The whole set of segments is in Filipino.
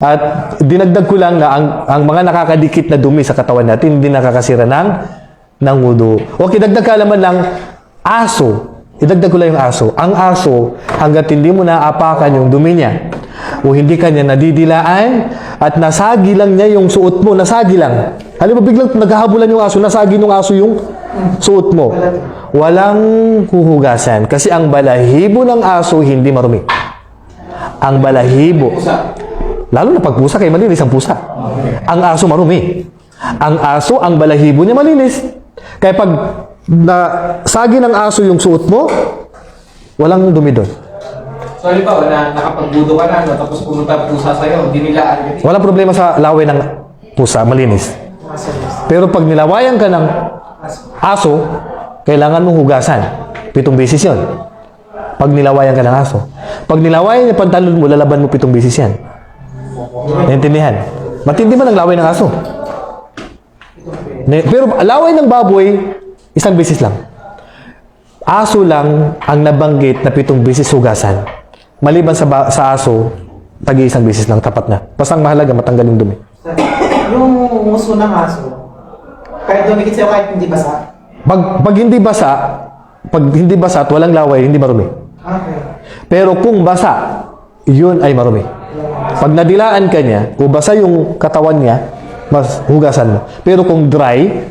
At dinagdag ko lang na ang, ang mga nakakadikit na dumi sa katawan natin hindi nakakasira ng, ng wudu. Okay, dagdag kaalaman lang, aso. Idagdag ko lang yung aso. Ang aso, hanggat hindi mo naaapakan yung dumi niya, o hindi ka niya nadidilaan, at nasagi lang niya yung suot mo, nasagi lang. Halimbawa biglang naghahabulan yung aso, nasagi ng aso yung suot mo. Walang huhugasan. Kasi ang balahibo ng aso hindi marumi. Ang balahibo. Lalo na pag pusa, kay malinis ang pusa. Ang aso marumi. Ang aso, ang balahibo niya malinis. Kaya pag nasagi ng aso yung suot mo, walang dumi doon. So, halimbawa na nakapagbudo ka na, no, tapos pumunta ang pusa sa'yo, dinilaan ka. Walang problema sa laway ng pusa, malinis. Pero pag nilawayan ka ng aso, kailangan mong hugasan. Pitong beses yon. Pag nilawayan ka ng aso. Pag nilawayan yung pantalon mo, lalaban mo pitong beses yan. Naintindihan? Matindi man ang laway ng aso. Pero laway ng baboy, isang beses lang. Aso lang ang nabanggit na pitong beses hugasan. Maliban sa, sa aso, tagi isang beses lang, tapat na. Basta ang mahalaga, matanggal yung dumi. Yung muso ng aso, kahit dumikit sa'yo kahit hindi basa. Pag, pag hindi basa, pag hindi basa at walang laway, hindi marumi. Okay. Pero kung basa, yun ay marumi. Pag nadilaan ka niya, o basa yung katawan niya, mas hugasan mo. Pero kung dry,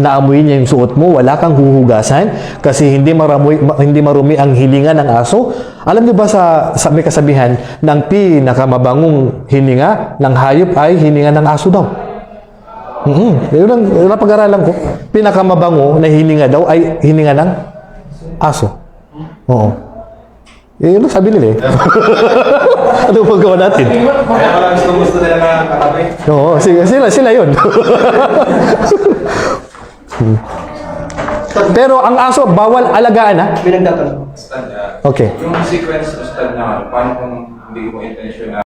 naamoy niya yung suot mo, wala kang huhugasan kasi hindi marumi, ma- hindi marumi ang hilinga ng aso. Alam niyo ba sa, sa may kasabihan, ng pinakamabangong hininga ng hayop ay hininga ng aso daw. Mm-hmm. Yun ang yun ang pag-aralan ko. Pinakamabango na hininga daw ay hininga ng aso. Oo. Eh, ang sabi nila eh. ano magawa natin? Kaya pala gusto gusto nila na katabi. Oo, sila, sila, sila yun. Hmm. Pero ang aso, bawal alagaan ha? Stand, ah, Okay. yung sequence of stand na, paano kung hindi mo intention na